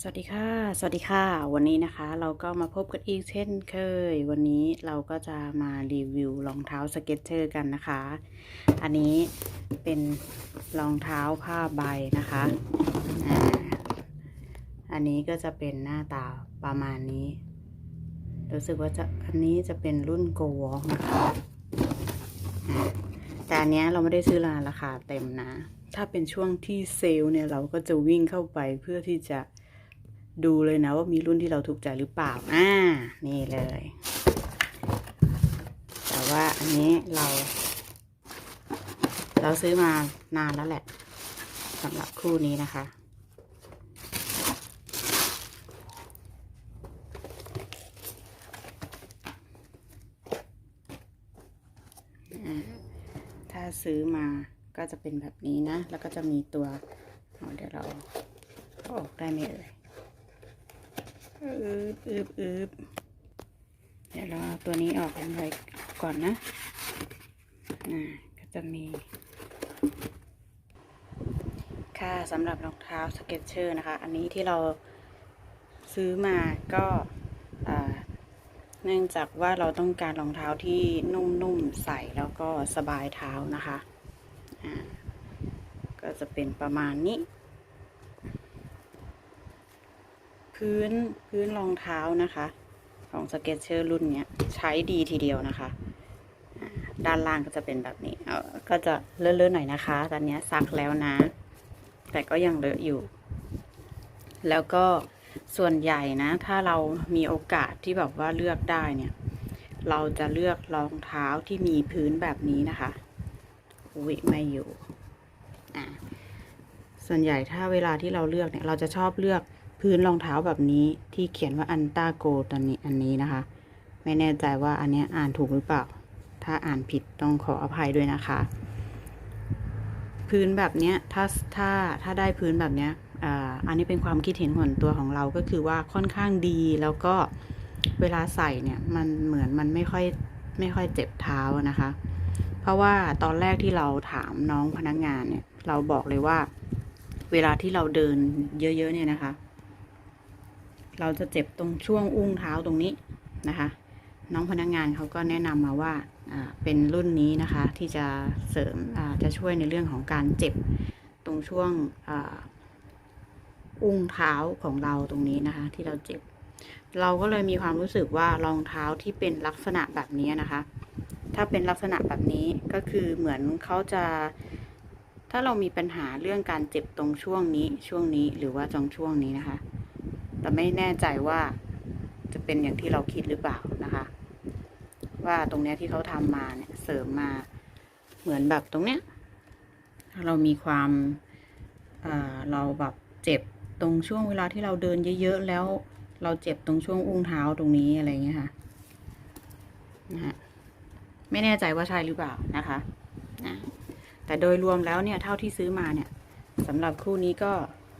สวัสดีค่ะ สวัสดีค่ะ วันนี้นะคะ เราก็มาพบกันอีกเช่นเคย วันนี้เราก็จะมารีวิวรองเท้าสเก็ตเชอร์กันนะคะ อันนี้เป็นรองเท้าผ้าใบนะคะ อันนี้ก็จะเป็นหน้าตาประมาณนี้ รู้สึกว่าจะอันนี้จะเป็นรุ่น Go Walk นะคะอ่าแต่อันนี้เราไม่ได้ซื้อราคาเต็มนะ ถ้าเป็นช่วงที่เซลล์เนี่ยเราก็จะวิ่งเข้าไปเพื่อที่จะ ดูเลยนะว่ามีรุ่นที่เราถูกใจหรือเปล่า อ่า นี่เลย แต่ว่าอันนี้เรา เราซื้อมานานแล้วแหละสำหรับคู่นี้นะคะอ่าถ้าซื้อมาก็จะเป็นแบบนี้นะ แล้วก็จะมีตัวเเดี๋ยวเราอาออกได้ไหมเอ่ย อืบอืบอืบเดี๋ยวเราเอาตัวนี้ออกกันไว้ก่อนนะอ่าก็จะมี ค่ะสำหรับรองเท้าสเก็ตเชอร์นะคะ อันนี้ที่เราซื้อมาก็เนื่องจากว่าเราต้องการรองเท้าที่นุ่มๆใส่แล้วก็สบายเท้านะคะ ก็จะเป็นประมาณนี้ พื้นพื้นรองเท้านะคะ ของสเก็ตเชอร์รุ่นเนี้ยใช้ดีทีเดียวนะคะด้านล่างก็จะเป็นแบบนี้เออก็จะเลอะๆหน่อยนะคะ ตอนนี้ซักแล้วนะ แต่ก็ยังเลอะอยู่ แล้วก็ส่วนใหญ่นะ ถ้าเรามีโอกาสที่แบบว่าเลือกได้เนี่ย เราจะเลือกรองเท้าที่มีพื้นแบบนี้นะคะ อุ้ยไม่อยู่ อ่าส่วนใหญ่ถ้าเวลาที่เราเลือกเนี่ย เราจะชอบเลือก พื้นรองเท้าแบบนี้ที่เขียนว่าอันตาโกตอนนี้อันนี้นะคะ ไม่แน่ใจว่าอันนี้อ่านถูกหรือเปล่า ถ้าอ่านผิดต้องขออภัยด้วยนะคะ พื้นแบบเนี้ยถ้าถ้าถ้าได้พื้นแบบเนี้ยอ่าอันนี้เป็นความคิดเห็นส่วนตัวของเราก็คือว่าค่อนข้างดีแล้วก็เวลาใส่เนี่ยมันเหมือนมันไม่ค่อยไม่ค่อยเจ็บเท้านะคะ เพราะว่าตอนแรกที่เราถามน้องพนักงานเนี่ย เราบอกเลยว่า เวลาที่เราเดินเยอะๆเนี่ยนะคะ เราจะเจ็บตรงช่วงอุ้งเท้าตรงนี้นะคะ น้องพนักงานเขาก็แนะนำมาว่าเป็นรุ่นนี้นะคะที่จะเสริมจะช่วยในเรื่องของการเจ็บตรงช่วงอ,อุ้งเท้าของเราตรงนี้นะคะ ที่เราเจ็บ เราก็เลยมีความรู้สึกว่ารองเท้าที่เป็นลักษณะแบบนี้นะคะ ถ้าเป็นลักษณะแบบนี้ก็คือเหมือนเขาจะ ถ้าเรามีปัญหาเรื่องการเจ็บตรงช่วงนี้ช่วงนี้หรือว่าตรงช่วงนี้นะคะ แต่ไม่แน่ใจว่าจะเป็นอย่างที่เราคิดหรือเปล่านะคะ ว่าตรงเนี้ยที่เขาทำมาเนี่ยเสริมมาเหมือนแบบตรงเนี้ยถ้าเรามีความเเราแบบเจ็บตรงช่วงเวลาที่เราเดินเยอะๆแล้ว เราเจ็บตรงช่วงอุ้งเท้าตรงนี้อะไรเงี้ยค่ะนะฮะไม่แน่ใจว่าใช่หรือเปล่านะคะนะแต่โดยรวมแล้วเนี่ยเท่าที่ซื้อมาเนี่ยสำหรับคู่นี้ก็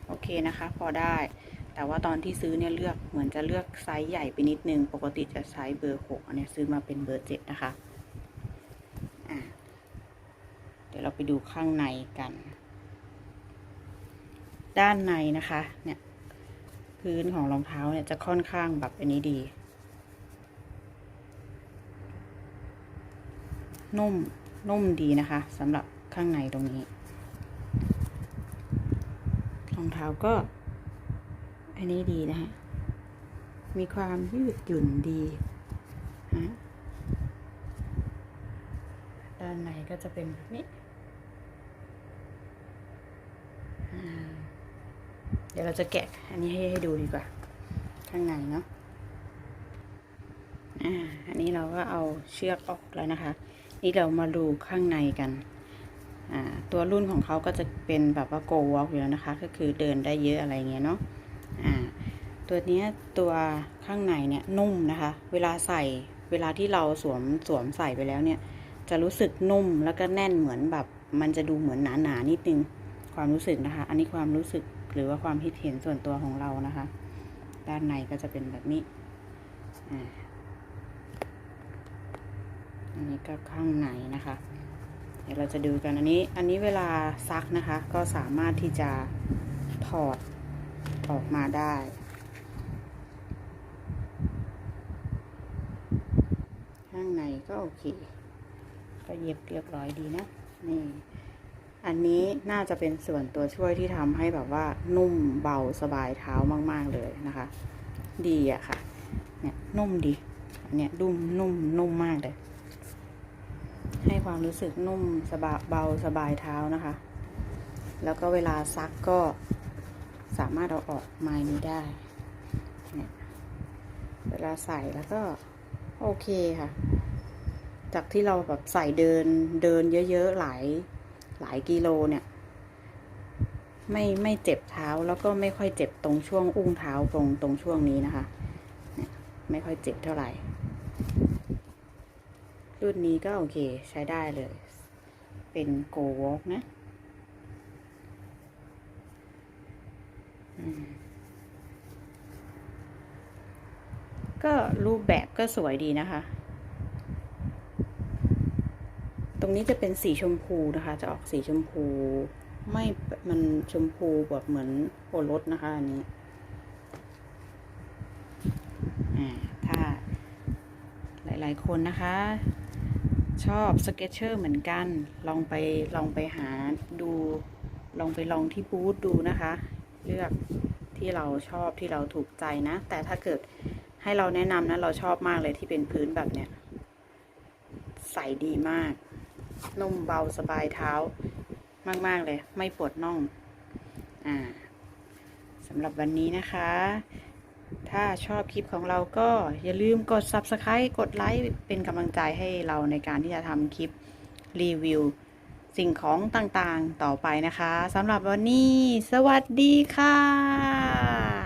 โอเคนะคะ พอได้ แต่ว่าตอนที่ซื้อเนี่ยเลือกเหมือนจะเลือกไซส์ใหญ่ไปนิดนึง ปกติจะใช้เบอร์หกอันนี้ซื้อมาเป็นเบอร์เจ็ดนะคะอะเดี๋ยวเราไปดูข้างในกัน ด้านในนะคะ เนี่ย พื้นของรองเท้าเนี่ยจะค่อนข้างแบบอันนี้ดี นุ่มนุ่มดีนะคะสำหรับข้างในตรงนี้ รองเท้าก็ อันนี้ดีนะฮะ มีความยืดหยุ่นดีฮะด้านในก็จะเป็นแบบนี้เดี๋ยวเราจะแกะอันนี้ให้ให้ดูดีกว่า ข้างในเนาะอ่าอันนี้เราก็เอาเชือกออกแล้วนะคะ นี่เรามาดูข้างในกันอ่าตัวรุ่นของเขาก็จะเป็นแบบว่า go walk อยู่แล้วนะคะ ก็คือเดินได้เยอะอะไรเงี้ยเนาะ ตัวนี้ตัวข้างในเนี่ยนุ่มนะคะ เวลาใส่เวลาที่เราสวมสวมใส่ไปแล้วเนี่ย จะรู้สึกนุ่มแล้วก็แน่นเหมือนแบบมันจะดูเหมือนหนาหนานิดนึงความรู้สึกนะคะ อันนี้ความรู้สึกหรือว่าความคิดเห็นส่วนตัวของเรานะคะ ด้านในก็จะเป็นแบบนี้อันนี้ก็ข้างในนะคะ เดี๋ยวเราจะดูกันอันนี้ อันนี้เวลาซักนะคะ ก็สามารถที่จะถอดออกมาได้ ข้างในก็โอเค ก็เย็บเรียบร้อยดีนะ นี่ อันนี้น่าจะเป็นส่วนตัวช่วยที่ทำให้แบบว่านุ่มเบาสบายเท้ามากๆเลยนะคะ ดีอะค่ะ เนี่ยนุ่มดีอันเนี้ยดุมนุ่มนุ่มมากเลย ให้ความรู้สึกนุ่มสบายเบาสบายเท้านะคะ แล้วก็เวลาซักก็สามารถเอาออกไม้นี้ได้เนี่ยเวลาใส่แล้วก็โอเคค่ะ จากที่เราแบบใส่เดินเดินเยอะๆหลายหลายกิโลเนี่ย ไม่ไม่เจ็บเท้าแล้วก็ไม่ค่อยเจ็บตรงช่วงอุ้งเท้าตรงตรงช่วงนี้นะคะไม่ค่อยเจ็บเท่าไหร่ รุ่นนี้ก็โอเคใช้ได้เลย เป็นโกวอกนะก็รูปแบบก็สวยดีนะคะ ตรง นี้จะเป็นสีชมพูนะคะ จะออกสีชมพู ไม่มันชมพูแบบเหมือนโอรสนะคะอันนี้ถ้าหลายๆคนนะคะ ชอบสเก็ตเชอร์เหมือนกัน ลองไปลองไปหาดู ลองไปลองที่บูธดูนะคะ เลือกที่เราชอบที่เราถูกใจนะ แต่ถ้าเกิดให้เราแนะนำนะเราชอบมากเลยที่เป็นพื้นแบบเนี้ยใส่ดีมาก นุ่มเบาสบายเท้ามาก ๆ เลย ไม่ปวดน่อง อ่าสำหรับวันนี้นะคะ ถ้าชอบคลิปของเราก็อย่าลืมกด Subscribe กดไลค์เป็นกำลังใจให้เราในการที่จะทำคลิปรีวิว สิ่งของต่างๆต่อไปนะคะสำหรับวันนี้ สวัสดีค่ะ